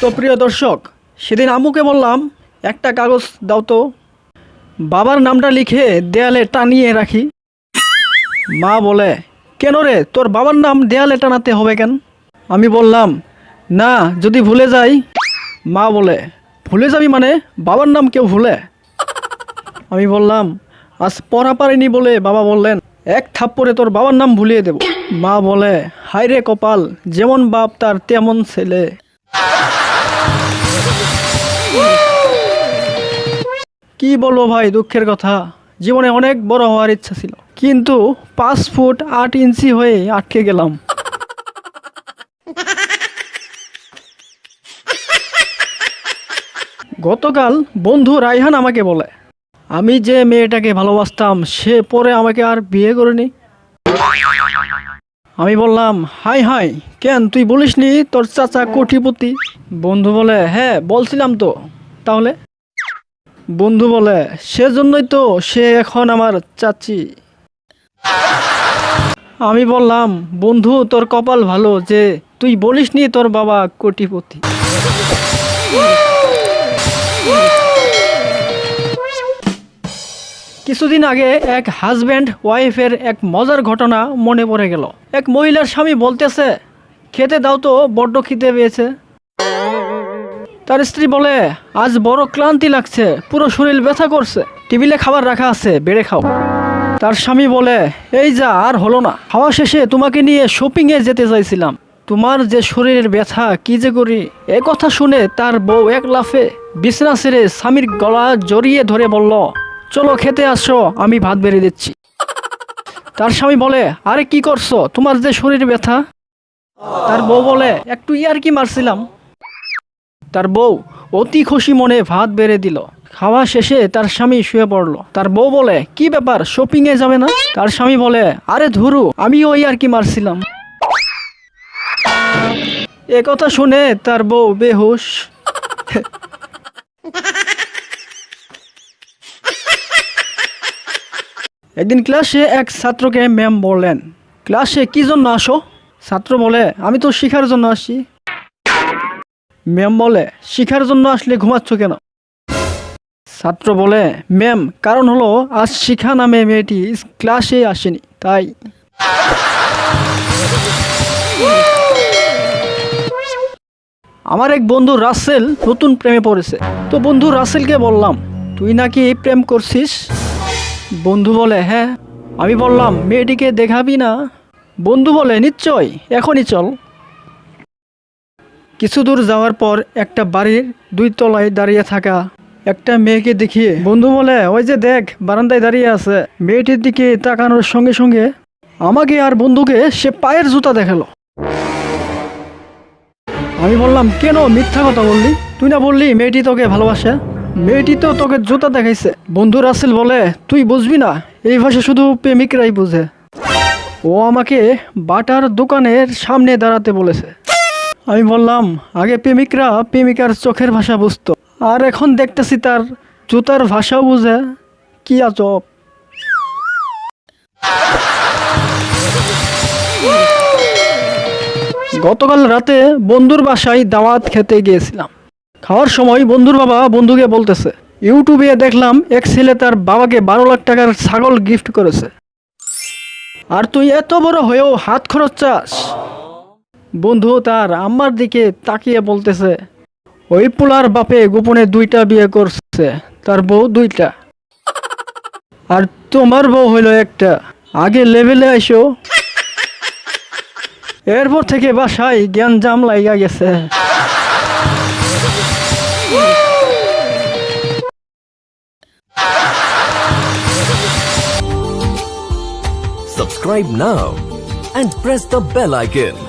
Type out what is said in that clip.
তো প্রিয় দর্শক, সেদিন আম্মুকে বললাম, একটা কাগজ দাও তো। বাবার নামটা লিখে দেয়ালে টানিয়ে রাখি। মা বলে, কেন রে, তোর বাবার নাম দেয়ালে টানাতে হবে কেন? আমি বললাম, না, যদি ভুলে যাই। মা বলে, ভুলে যাবি মানে? বাবার নাম কেউ ভুলে? আমি বললাম, আজ পড়া পারিনি বলে বাবা বললেন, এক থাপ্পড়ে তোর বাবার নাম ভুলিয়ে দেব। মা বলে, হায় রে কপাল, যেমন বাপ তার তেমন ছেলে। কি বলব ভাই, দুঃখের কথা। জীবনে অনেক বড় হওয়ার ইচ্ছা ছিল। কিন্তু পাঁচ ফুট আট ইঞ্চি হয়ে আটকে গেলাম। গতকাল বন্ধু রাইহান আমাকে বলে, আমি যে মেয়েটাকে ভালোবাসতাম, সে পরে আমাকে আর বিয়ে করেনি। আমি বললাম, হাই হাই, কেন তুই বলিসনি তোর চাচা কোটিপতি? বন্ধু বলে হ্যাঁ বলছিলাম তো। তাহলে? বন্ধু বলে, সেজন্যই তো সে এখন আমার চাচি। আমি বললাম, বন্ধু, তোর কপাল ভালো যে তুই বলিসনি তোর বাবা কোটিপতি। কিছুদিন আগে এক হাজব্যান্ড ওয়াইফের এক মজার ঘটনা মনে পড়ে গেল। এক মহিলার স্বামী বলতেছে, খেতে দাও তো, বড্ড খিদে পেয়েছে। তার স্ত্রী বলে, আজ বড় ক্লান্তি লাগছে, পুরো শরীর ব্যথা করছে। টেবিলে খাবার রাখা আছে, বেড়ে খাও। তার স্বামী বলে, এই যা, আর হলো না। খাওয়া শেষে তোমাকে নিয়ে শপিংয়ে যেতে চাইছিলাম। তোমার যে শরীরের ব্যথা, কি যে করি? এ কথা শুনে তার বউ এক লাফে বিছনা ছেড়ে স্বামীর গলা জড়িয়ে ধরে বলল, চলো খেতে আসো, আমি ভাত বেড়ে দিচ্ছি। তার স্বামী বলে, আরে কি করছ? তোমার যে শরীর ব্যথা? তার বউ বলে, একটু ইয়ার কি মারছিলাম। তার বউ অতি খুশি মনে ভাত বেড়ে দিল। খাওয়া শেষে তার স্বামী শুয়ে পড়ল। তার বউ বলে, কি ব্যাপার শপিং এ যাবে না? তার স্বামী বলে, আরে ধুরু আমি ওই আর কি মারছিলাম। কথা শুনে তার বউ বেহুশ। একদিন ক্লাসে এক ছাত্রকে ম্যাম বললেন, ক্লাসে কি জন্য আসো? ছাত্র বলে, আমি তো শিখার জন্য আসি। ম্যাম বলে, শিখার জন্য আসলে ঘুমাচ্ছ কেন? ছাত্র বলে, ম্যাম, কারণ হলো আজ শিখা নামে মেয়েটি ক্লাসে আসেনি, তাই আমার এক বন্ধু রাসেল নতুন প্রেমে পড়েছে। তো বন্ধু রাসেলকে বললাম, তুই নাকি প্রেম করছিস? বন্ধু বলে হ্যাঁ। আমি বললাম, মেয়েটিকে দেখাবি না? বন্ধু বলে, নিশ্চয়, এখনই চল। কিছু দূর যাওয়ার পর একটা বাড়ির দুই তলায় দাঁড়িয়ে থাকা একটা মেয়েকে দেখিয়ে বন্ধু বলে, ওই যে দেখ, বারান্দায় দাঁড়িয়ে আছে। মেয়েটির দিকে তাকানোর সঙ্গে সঙ্গে আমাকে আর বন্ধুকে সে পায়ের জুতা দেখাল। আমি বললাম, কেন মিথ্যা কথা বললি? তুই না বললি মেয়েটি তোকে ভালোবাসে? মেয়েটি তো তোকে জুতা দেখাইছে। বন্ধু রাসেল বলে, তুই বুঝবি না, এই ভাষা শুধু প্রেমিকরাই বুঝে। ও আমাকে বাটার দোকানের সামনে দাঁড়াতে বলেছে। আমি বললাম, আগে প্রেমিকরা প্রেমিকার চোখের ভাষা বুঝতো। আর এখন দেখতেছি তার জুতার ভাষাও বুঝে। কি আজব! গতকাল রাতে বন্ধুর বাসায় দাওয়াত খেতে গিয়েছিলাম। খাওয়ার সময় বন্ধুর বাবা বন্ধুকে বলতেছে, ইউটিউবে দেখলাম এক ছেলে তার বাবাকে বারো লাখ টাকার ছাগল গিফট করেছে। আর তুই এত বড় হয়েও হাত খরচ চাস? বন্ধু তার আম্মার দিকে তাকিয়ে বলতেছে, ওই পোলার বাপে গোপনে দুইটা বিয়ে করছে, তার বউ দুইটা। আর তোমার বউ হইল একটা। আগে লেভেলে আইসো। এরপর থেকে বাসায় জ্ঞান জাম লাইগা গেছে। Subscribe now and press the bell icon.